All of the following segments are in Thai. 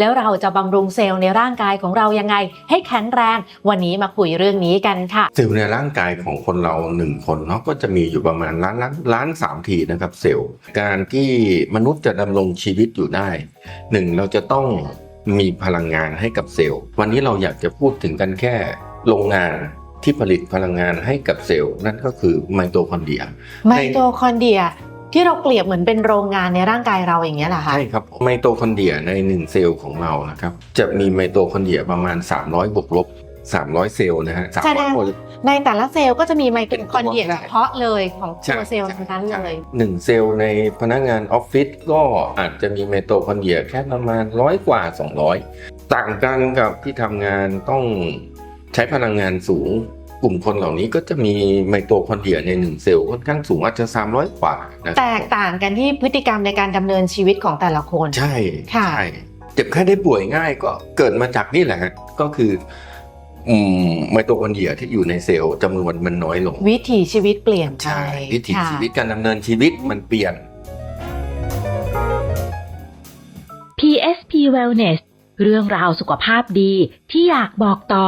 แล้วเราจะบำรุงเซลล์ในร่างกายของเรายังไง ให้แข็งแรง วันนี้มาคุยเรื่องนี้กันค่ะ เซลล์ในร่างกายของคนเราหนึ่งคนเนาะก็จะมีอยู่ประมาณล้านล้านล้านสามทีนะครับเซลล์ การที่มนุษย์จะดำรงชีวิตอยู่ได้หนึ่งเราจะต้องมีพลังงานให้กับเซลล์ วันนี้เราอยากจะพูดถึงกันแค่โรงงานที่ผลิตพลังงานให้กับเซลล์นั่นก็คือไมโตคอนเดรียไมโตคอนเดรีย ที่เราเปรียบเหมือนเป็นโรงงานในร่างกายเราอย่างเงี้ยเหรอคะใช่ครับไมโตคอนเดรียในหนึ่งเซลล์ของเรานะครับจะมีไมโตคอนเดรียประมาณ 300บวกลบ300 เซลล์นะฮะแสดง300คนในแต่ละเซลล์ก็จะมีไมโตคอนเดรียเฉพาะเลยของใช่ตัวเซลล์นั้นเลยหนึ่งเซลล์ในพนักงานออฟฟิศก็อาจจะมีไมโตคอนเดรียแค่ประมาณร้อยกว่า 200 ต่างกันกับที่ทำงานต้องใช้พลังงานสูง กลุ่มคนเหล่านี้ก็จะมีไมโตคอนเดรียในหนึ่งเซลล์ค่อนข้างสูงอาจจะ 300 กว่านะครับแตกต่างกันที่พฤติกรรมในการดำเนินชีวิตของแต่ละคน ใช่ค่ะใช่เจ็บแค่ได้ป่วยง่ายก็เกิดมาจากนี่แหละฮะก็คืออืมไมโตคอนเดรียที่อยู่ในเซลล์จำนวนมันน้อยลง วิถีชีวิตเปลี่ยนไปใช่วิถีค่ะชีวิตการดำเนินชีวิตมันเปลี่ยน PSP Wellness เรื่องราวสุขภาพดีที่อยากบอกต่อ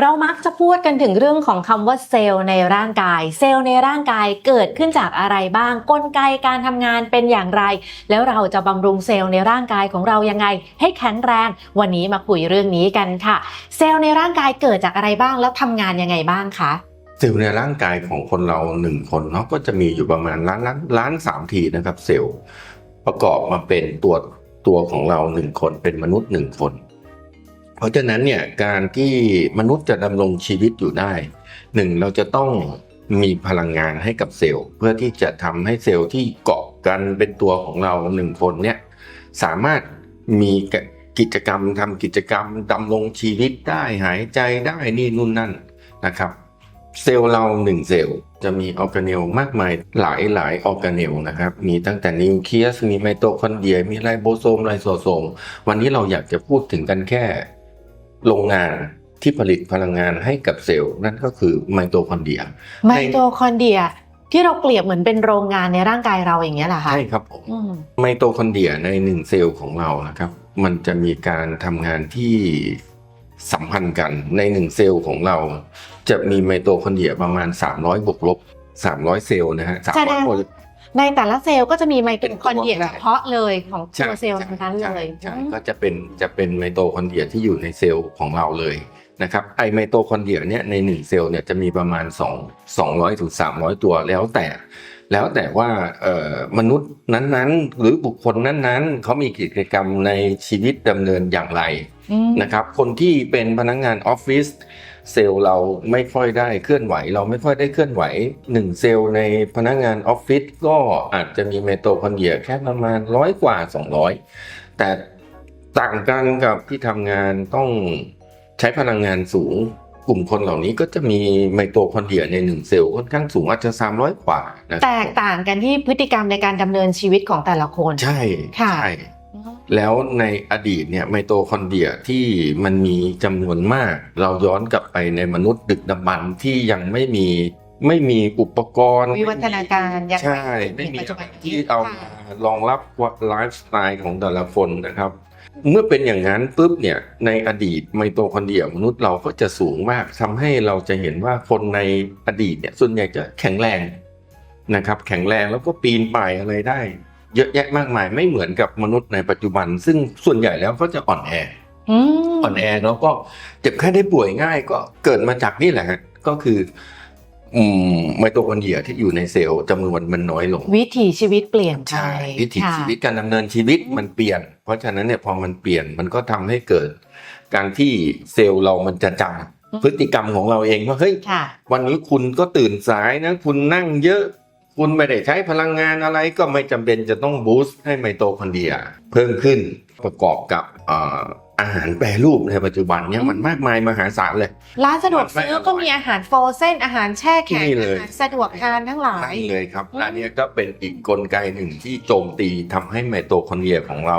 เรามักจะพูดกันถึงเรื่องของคำว่าเซลล์ในร่างกาย เซลล์ในร่างกายเกิดขึ้นจากอะไรบ้าง กลไกการทำงานเป็นอย่างไร แล้วเราจะบำรุงเซลล์ในร่างกายของเรายังไง ให้แข็งแรง วันนี้มาคุยเรื่องนี้กันค่ะ เซลล์ในร่างกายเกิดจากอะไรบ้างแล้วทำงานยังไงบ้างคะเซลล์ในร่างกายของคนเราหนึ่งคนเนาะก็จะมีอยู่ประมาณล้านล้านล้านสามทีนะครับ เซลล์ประกอบมาเป็นตัวตัวของเราหนึ่งคนเป็นมนุษย์หนึ่งคน เพราะฉะนั้นเนี่ยการที่มนุษย์จะดำรงชีวิตอยู่ได้หนึ่งเราจะต้องมีพลังงานให้กับเซลล์ เพื่อที่จะทำให้เซลล์ที่เกาะกันเป็นตัวของเราหนึ่งคนเนี่ยสามารถมีกิจกรรมทำกิจกรรมดำรงชีวิตได้หายใจได้นี่นู่นนั่นนะครับ เซลล์เราหนึ่งเซลล์จะมีออร์แกเนลมากมายหลายหลายออร์แกเนลนะครับ มีตั้งแต่นิวเคลียสมีไมโตคอนเดรียมีไรโบโซมไรโซโซม วันนี้เราอยากจะพูดถึงกันแค่ โรงงานที่ผลิตพลังงานให้กับเซลล์นั่นก็คือไมโตคอนเดรียไมโตคอนเดรียที่เราเปรียบเหมือนเป็นโรงงานในร่างกายเราอย่างเงี้ยเหรอคะใช่ครับผมอืมไมโตคอนเดรียในหนึ่งเซลล์ของเรานะครับ มันจะมีการทำงานที่สัมพันธ์กันในหนึ่งเซลล์ของเรา จะมีไมโตคอนเดรียประมาณ 300บวกลบ 300 เซลล์นะฮะแสดง 300คนในแต่ละเซลล์ก็จะมีไมโตคอนเดรียเฉพาะเลยของใช่ตัวเซลล์นั้นเลยใช่ใช่ก็จะเป็นจะเป็นไมโตคอนเดรียที่อยู่ในเซลล์ของเราเลยนะครับไอไมโตคอนเดรียเนี่ยในหนึ่งเซลล์เนี่ยจะมีประมาณ 2 200ถึง300 ตัวแล้วแต่ แล้วแต่ว่าเอ่อมนุษย์นั้นๆ หรือบุคคลนั้นๆ เขามีกิจกรรมในชีวิตดำเนินอย่างไรอืมนะครับ คนที่เป็นพนักงานออฟฟิศเซลล์เราไม่ค่อยได้เคลื่อนไหว เราไม่ค่อยได้เคลื่อนไหวหนึ่งเซลล์ในพนักงานออฟฟิศก็อาจจะมีไมโตคอนเดรียแค่ประมาณร้อยกว่า 200 แต่ต่างกันกับที่ทำงานต้องใช้พลังงานสูง กลุ่มคนเหล่านี้ก็จะมีไมโตคอนเดรียในหนึ่งเซลล์ค่อนข้างสูงอาจจะ 300 กว่านะคแตรับกต่างกันที่พฤติกรรมในการดำเนินชีวิตของแต่ละคน ใช่ค่ะใช่แล้วในอดีตเนี่ยไมโตคอนเดรียที่มันมีจำนวนมาก เราย้อนกลับไปในมนุษย์ดึกดำบรรพ์ที่ยังไม่มีไม่มีอุปกรณ์ วิวัฒนาการยังใช่ ไม่มีอะไรที่เอามารองรับไลฟ์สไตล์ของแต่ละคนนะครับ เมื่อเป็นอย่างนั้นปุ๊บเนี่ยในอดีตไมโตคอนเดรียมนุษย์เราก็จะสูงมากทำให้เราจะเห็นว่าคนในอดีตเนี่ยส่วนใหญ่จะแข็งแรงนะครับ แข็งแรงแล้วก็ปีนป่ายอะไรได้ เยอะแยะมากมายไม่เหมือนกับมนุษย์ในปัจจุบัน ซึ่งส่วนใหญ่แล้วก็จะอ่อนแออืมอ่อนแอแล้วก็เจ็บแค่ได้ป่วยง่ายก็เกิดมาจากนี่แหละฮะก็คืออืม ไมโตคอนเดรียที่อยู่ในเซลล์จำนวนมันน้อยลง วิถีชีวิตเปลี่ยนไปใช่วิถีค่ะชีวิตการดำเนินชีวิตมันเปลี่ยน เพราะฉะนั้นเนี่ยพอมันเปลี่ยนมันก็ทำให้เกิด การที่เซลล์เรามันจะจำพฤติกรรมของเราเองว่าเฮ้ยค่ะ วันนี้คุณก็ตื่นสายนะ คุณนั่งเยอะ คุณไม่ได้ใช้พลังงานอะไรก็ไม่จำเป็นจะต้องบูสต์ให้ไมโตคอนเดรียเพิ่มขึ้นประกอบกับเอ่อ อาหารแปรรูปในปัจจุบันเนี่ยมันมากมายมหาศาลเลย ร้านสะดวกซื้อก็มีอาหารโฟรเซนอาหารแช่แข็งนี่เลยอาหารสะดวกทานทั้งหลายนั่นเลยครับอืมอันนี้ก็เป็นอีกกลไกหนึ่งที่โจมตีทำให้ไมโตคอนเดรียของเรา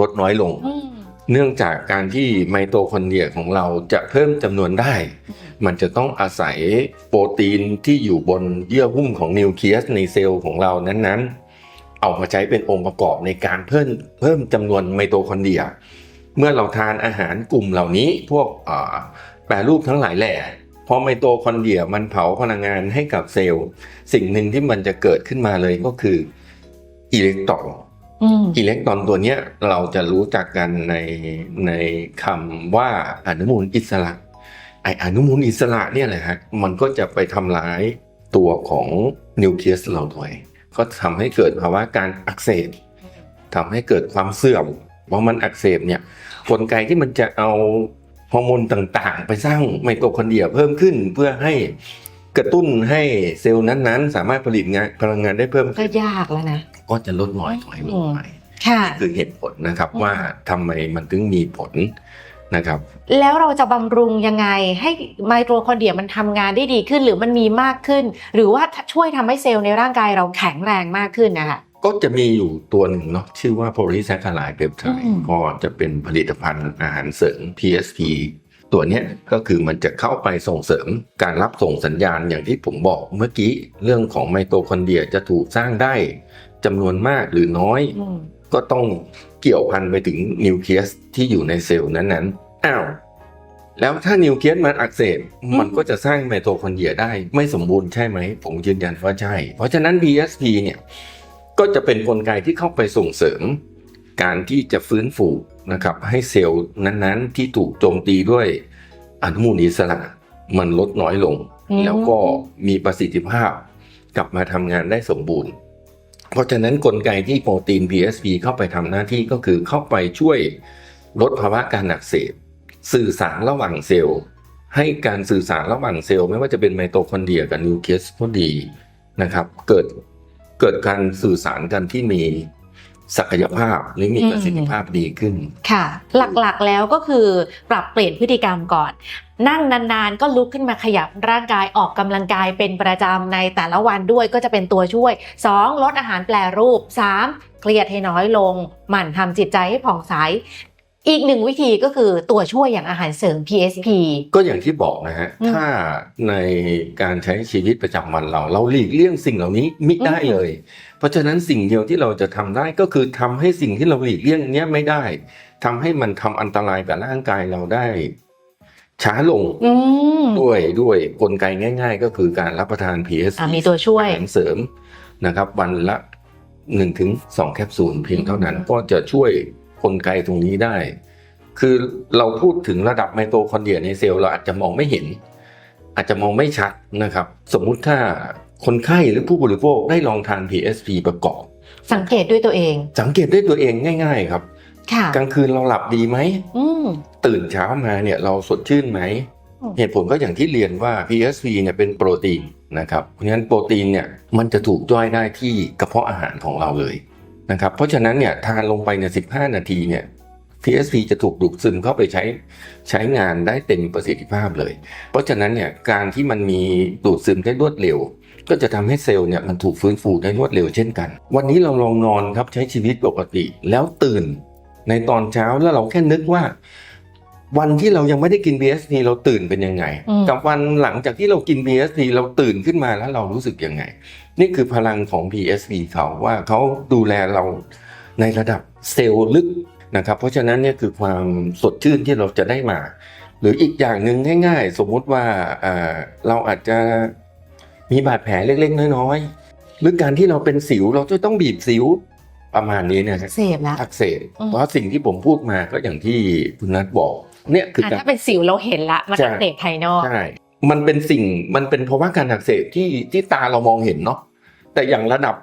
ลดน้อยลงอืมเนื่องจากการที่ไมโตคอนเดรียของเราจะเพิ่มจำนวนได้ มันจะต้องอาศัยโปรตีนที่อยู่บนเยื่อหุ้มของนิวเคลียสในเซลล์ของเรานั้นเอามาใช้เป็นองค์ประกอบในการเพิ่มเพิ่มจำนวนไมโตคอนเดรีย เมื่อเราทานอาหารกลุ่มเหล่านี้ พวกเอ่อแปรรูปทั้งหลายแหล่พอไมโตคอนเดรียมันเผาพลังงานให้กับเซลล์ สิ่งหนึ่งที่มันจะเกิดขึ้นมาเลยก็คืออิเล็กตรอนอืมอิเล็กตรอนตัวเนี้ยเราจะรู้จักกันในในคำว่าอนุมูลอิสระไออนุมูลอิสระเนี่ยแหละฮะมันก็จะไปทำร้ายตัวของนิวเคลียสเราด้วยก็ทำให้เกิดภาวะการอักเสบทำให้เกิดความเสื่อมเพราะมันอักเสบเนี่ย กลไกที่มันจะเอาฮอร์โมนต่างๆ ไปสร้างไมโตคอนเดรียเพิ่มขึ้นเพื่อให้กระตุ้นให้เซลล์นั้นๆ สามารถผลิตงานพลังงานได้เพิ่มก็ขึ้นยากแล้วนะ ก็จะลดน้อยถอยลงไปค่ะ คือเหตุผลนะครับอืมว่าทำไมมันถึงมีผลนะครับ แล้วเราจะบำรุงยังไง ให้ไมโตคอนเดรียมันทำงานได้ดีขึ้น หรือมันมีมากขึ้น หรือว่าช่วยทำให้เซลล์ในร่างกายเราแข็งแรงมากขึ้นนะคะ ก็จะมีอยู่ตัวหนึ่งเนาะชื่อว่า polysaccharide peptide อืมก็จะเป็นผลิตภัณฑ์อาหารเสริม PSP ตัวเนี้ยก็คือมันจะเข้าไปส่งเสริมการรับส่งสัญญาณอย่างที่ผมบอกเมื่อกี้เรื่องของไมโตคอนเดรียจะถูกสร้างได้จำนวนมากหรือน้อยอืมก็ต้องเกี่ยวพันไปถึงนิวเคลียสที่อยู่ในเซลล์นั้นๆอ้าวแล้วถ้านิวเคลียสมันอักเสบมันก็จะสร้างไมโตคอนเดรียได้ ไม่สมบูรณ์ใช่ไหม ผมยืนยันว่าใช่ เพราะฉะนั้น BSP เนี่ย ก็จะเป็นกลไกที่เข้าไปส่งเสริม การที่จะฟื้นฟูนะครับ ให้เซลล์นั้นๆ ที่ถูกโจมตีด้วยอนุมูลอิสระมันลดน้อยลงอืมแล้วก็มีประสิทธิภาพ กลับมาทำงานได้สมบูรณ์ เพราะฉะนั้นกลไกที่โปรตีน PSP เข้าไปทำหน้าที่ก็คือเข้าไปช่วยลดภาวะการอักเสบสื่อสารระหว่างเซลล์ ให้การสื่อสารระหว่างเซลล์ ไม่ว่าจะเป็นไมโตคอนเดรียกับนิวเคลียสก็ดีนะครับ เกิด เกิดการสื่อสารกันที่มีศักยภาพหรือมีประสิทธิภาพดีขึ้น ค่ะ หลักๆแล้วก็คือปรับเปลี่ยนพฤติกรรมก่อน นั่งนานๆ ก็ลุกขึ้นมาขยับร่างกายออกกำลังกายเป็นประจำในแต่ละวันด้วยก็จะเป็นตัวช่วย 2. ลดอาหารแปรรูป 3. เครียดให้น้อยลง หมั่นทำจิตใจให้ผ่องใส อีกหนึ่งวิธีก็คือตัวช่วยอย่างอาหารเสริม PSP ก็อย่างที่บอกนะฮะอืมถ้าในการใช้ชีวิตประจำวันเรา เราหลีกเลี่ยงสิ่งเหล่านี้มิได้อืมเลย เพราะฉะนั้นสิ่งเดียวที่เราจะทำได้ก็คือทำให้สิ่งที่เราหลีกเลี่ยงเนี้ยไม่ได้ทำให้มันทำอันตรายกับร่างกายเราได้ ช้าลงอืมด้วยด้วยกลไกง่าย ๆ ก็คือการรับประทาน PS อะมีตัวช่วยอาหารเสริมนะครับ วันละ1-2ถึง2แคปซูลเพียงเท่านั้นก็จะช่วย กลไกตรงนี้ได้ คือเราพูดถึงระดับไมโตคอนเดรียในเซลล์เราอาจจะมองไม่เห็น อาจจะมองไม่ชัดนะครับ สมมุติถ้าคนไข้หรือผู้บริโภคได้ลองทาน PSP ประกอบ สังเกตด้วยตัวเอง สังเกตด้วยตัวเองง่าย ๆ ครับค่ะกลางคืนเราหลับดีไหมอืมตื่นเช้ามาเนี่ยเราสดชื่นไหมอืมเหตุผลก็อย่างที่เรียนว่า PSP เนี่ยเป็นโปรตีนนะครับ เพราะฉะนั้นโปรตีนเนี่ยมันจะถูกย่อยได้ที่กระเพาะอาหารของเราเลย นะครับเพราะฉะนั้นเนี่ยทานลงไปเนี่ย15นาทีเนี่ย PSP จะถูกดูดซึมเข้าไปใช้ใช้งานได้เต็มประสิทธิภาพเลย เพราะฉะนั้นเนี่ยการที่มันมีดูดซึมได้รวดเร็ว ก็จะทำให้เซลล์เนี่ยมันถูกฟื้นฟูได้รวดเร็วเช่นกัน วันนี้เราลองนอนครับใช้ชีวิตปกติแล้วตื่น ในตอนเช้าแล้วเราแค่นึกว่า วันที่เรายังไม่ได้กิน BSP เราตื่นเป็นยังไงอืมกับวันหลังจากที่เรากิน BSP เราตื่นขึ้นมาแล้วเรารู้สึกยังไง นี่คือพลังของ PSP เขาว่าเขาดูแลเราในระดับเซลล์ลึกนะครับ เพราะฉะนั้นเนี่ยคือความสดชื่นที่เราจะได้มา หรืออีกอย่างหนึ่งง่ายๆ สมมุติว่าอ่าเราอาจจะมีบาดแผลเล็กๆ น้อยๆ หรือการที่เราเป็นสิวเราจะต้องบีบสิวประมาณนี้เนี่ยเสพแล้วอักเสบอืมเพราะสิ่งที่ผมพูดมาก็อย่างที่คุณนัทบอก เนี่ยคืออะการถ้าเป็นสิวเราเห็นละมันใช่อักเสบภายนอกใช่มันเป็นสิ่งมันเป็นภาวะการอักเสบที่ที่ตาเรามองเห็นเนาะแต่อย่างระดับ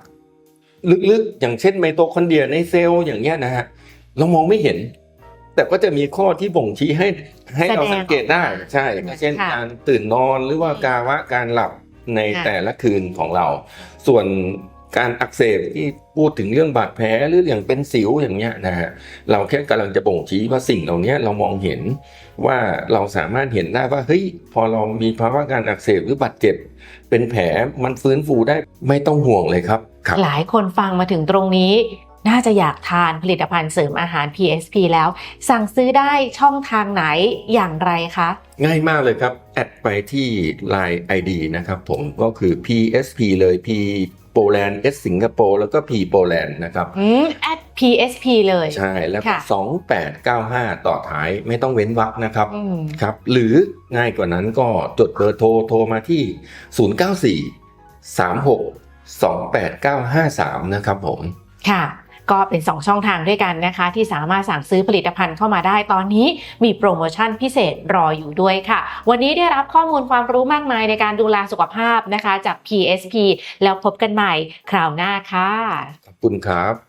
ลึกๆ อย่างเช่นไมโตคอนเดรียในเซลล์อย่างเงี้ยนะฮะเรามองไม่เห็น แต่ก็จะมีข้อที่บ่งชี้ให้ให้เราแสดงสังเกตได้ออกมาใช่เช่นค่ะการตื่นนอนหรือว่าอืมกาวะการหลับในค่ะแต่ละคืนของเรา ส่วน การอักเสบที่พูดถึงเรื่องบาดแผลหรืออย่างเป็นสิวอย่างเงี้ยนะฮะเราแค่กำลังจะบ่งชี้ว่าสิ่งเหล่านี้เรามองเห็นว่าเราสามารถเห็นได้ว่าเฮ้ยพอเรามีภาวะการอักเสบหรือบาดเจ็บ เป็นแผลมันฟื้นฟูได้ไม่ต้องห่วงเลยครับครับหลายคนฟังมาถึงตรงนี้น่าจะอยากทานผลิตภัณฑ์เสริมอาหาร PSP แล้ว สั่งซื้อได้ช่องทางไหนอย่างไรคะ ง่ายมากเลยครับ แอดไปที่ Line ID นะครับผมก็คือ PSP เลย P แลนด์ S สิงคโปร์แล้วก็ P โปแลนด์นะครับอืม at PSP เลย ใช่แล้วก็ค่ะ 2895 ต่อท้ายไม่ต้องเว้นวรรคนะครับอืมครับ หรือง่ายกว่านั้นก็จดเบอร์โทรโทรมาที่ 094 36 28953 นะครับผม ค่ะ ก็เป็น 2 ช่องทางด้วยกันนะคะ ที่สามารถสั่งซื้อผลิตภัณฑ์เข้ามาได้ตอนนี้มีโปรโมชั่นพิเศษรออยู่ด้วยค่ะ วันนี้ได้รับข้อมูลความรู้มากมายในการดูแลสุขภาพนะคะจาก PSP แล้วพบกันใหม่คราวหน้าค่ะ ขอบคุณครับ